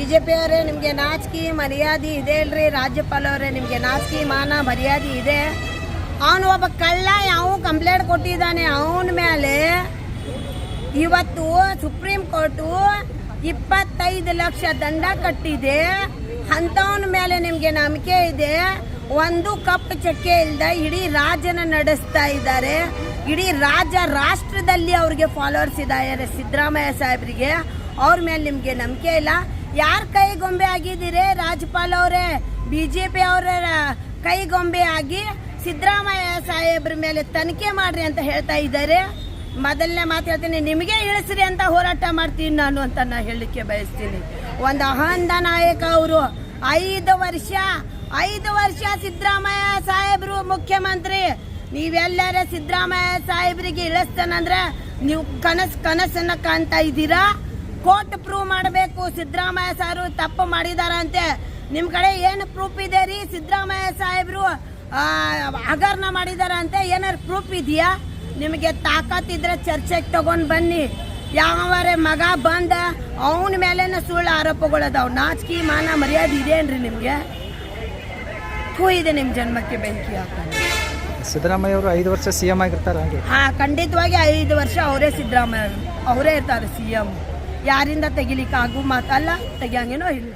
BJP ಅವರೇ, ನಿಮಗೆ ನಾಚಿಕೆ, ಮರ್ಯಾದೆ ಇದೆ ಇಲ್ರಿ ರಾಜ್ಯಪಾಲವರೇ ನಿಮಗೆ ನಾಚಿಕೆ, ಮಾನ, ಮರ್ಯಾದೆ ಇದೆ. ಅವನು ಒಬ್ಬ ಕಳ್ಳ ಯಾವ ಕಂಪ್ಲೇಂಟ್ ಕೊಟ್ಟಿದ್ದಾನೆ. ಅವನ ಮೇಲೆ ಇವತ್ತು ಸುಪ್ರೀಂ ಕೋರ್ಟು ಇಪ್ಪತ್ತೈದು ಲಕ್ಷ ದಂಡ ಕಟ್ಟಿದೆ. ಅಂಥವನ ಮೇಲೆ ನಿಮಗೆ ನಂಬಿಕೆ ಇದೆ. ಒಂದು ಕಪ್ ಚಕ್ಕೆ ಇಲ್ದ ಇಡೀ ರಾಜನ ನಡೆಸ್ತಾ ಇದ್ದಾರೆ. ಇಡೀ ರಾಜ ರಾಷ್ಟ್ರದಲ್ಲಿ ಅವ್ರಿಗೆ ಫಾಲೋವರ್ಸ್ ಇದ್ದಾರೆ. ಸಿದ್ದರಾಮಯ್ಯ ಸಾಹೇಬರಿಗೆ. ಅವ್ರ ಮೇಲೆ ನಿಮಗೆ ನಂಬಿಕೆ ಇಲ್ಲ. ಯಾರ ಕೈಗೊಂಬೆ ಆಗಿದ್ದೀರಿ? ರಾಜ್ಯಪಾಲ್ ಅವರೇ ಬಿ ಜೆ ಪಿ ಅವರ ಕೈಗೊಂಬೆ ಆಗಿ ಸಿದ್ದರಾಮಯ್ಯ ಸಾಹೇಬ್ರ ಮೇಲೆ ತನಿಖೆ ಮಾಡ್ರಿ ಅಂತ ಹೇಳ್ತಾ ಇದ್ದಾರೆ. ಮೊದಲನೇ ಮಾತು ಹೇಳ್ತೀನಿ, ನಿಮಗೆ ಇಳಿಸ್ರಿ ಅಂತ ಹೋರಾಟ ಮಾಡ್ತೀನಿ ನಾನು ಅಂತ ನಾನು ಹೇಳಲಿಕ್ಕೆ ಬಯಸ್ತೀನಿ. ಒಂದು ಅಹಂದ ನಾಯಕ ಅವರು, ಐದು ವರ್ಷ ಐದು ವರ್ಷ ಸಿದ್ದರಾಮಯ್ಯ ಸಾಹೇಬ್ರು ಮುಖ್ಯಮಂತ್ರಿ. ನೀವೆಲ್ಲರ ಸಿದ್ದರಾಮಯ್ಯ ಸಾಹೇಬ್ರಿಗೆ ಇಳಿಸ್ತಾನಂದ್ರೆ ನೀವು ಕನಸು ಕನಸನ್ನು ಕಾಣ್ತಾ ಇದ್ದೀರಾ? ಕೋರ್ಟ್ ಪ್ರೂವ್ ಮಾಡಬೇಕು. ಸಿದ್ದರಾಮಯ್ಯ ಸಾರು ತಪ್ಪು ಮಾಡಿದಾರಂತೆ. ನಿಮ್ಮ ಕಡೆ ಏನು ಪ್ರೂಫ್ ಇದೆ ರೀ? ಸಿದ್ದರಾಮಯ್ಯ ಸಾಹೇಬ್ರು ಹಗರಣ ಹಗರಣ ಮಾಡಿದಾರಂತೆ. ಏನಾರು ಪ್ರೂಫ್ ಇದೆಯಾ? ನಿಮಗೆ ತಾಕತ್ತಿದ್ರೆ ಚರ್ಚೆಗೆ ತಗೊಂಡು ಬನ್ನಿ. ಯಾವರೇ ಮಗ ಬಂದ ಅವನ ಮೇಲೇನ ಸುಳ್ಳು ಆರೋಪಗಳದಾವ್ ನಾಚಿಕೆ ಮಾನ ಮರ್ಯಾದೆ ಇದೇನ್ರಿ ನಿಮಗೆ? ಹೂ ಇದೆ ನಿಮ್ಮ ಜನ್ಮಕ್ಕೆ ಬೆಂಕಿ ಸಿದ್ದರಾಮಯ್ಯ ಅವರು ಐದು ವರ್ಷ ಸಿ ಎಂ ಆಗಿರ್ತಾರೆ ಹಂಗೆ. ಹಾ ಖಂಡಿತವಾಗಿ ಐದು ವರ್ಷ ಅವರೇ ಸಿದ್ದರಾಮಯ್ಯ ಅವರೇ ಇರ್ತಾರೆ ಸಿ ಎಂ. ಯಾರಿಂದ ತೆಗಿಲಿಕ್ಕೆ ಆಗು ಮಾತಲ್ಲ ತೆಗಿಯಂಗೇನೋ ಇಲ್ಲ.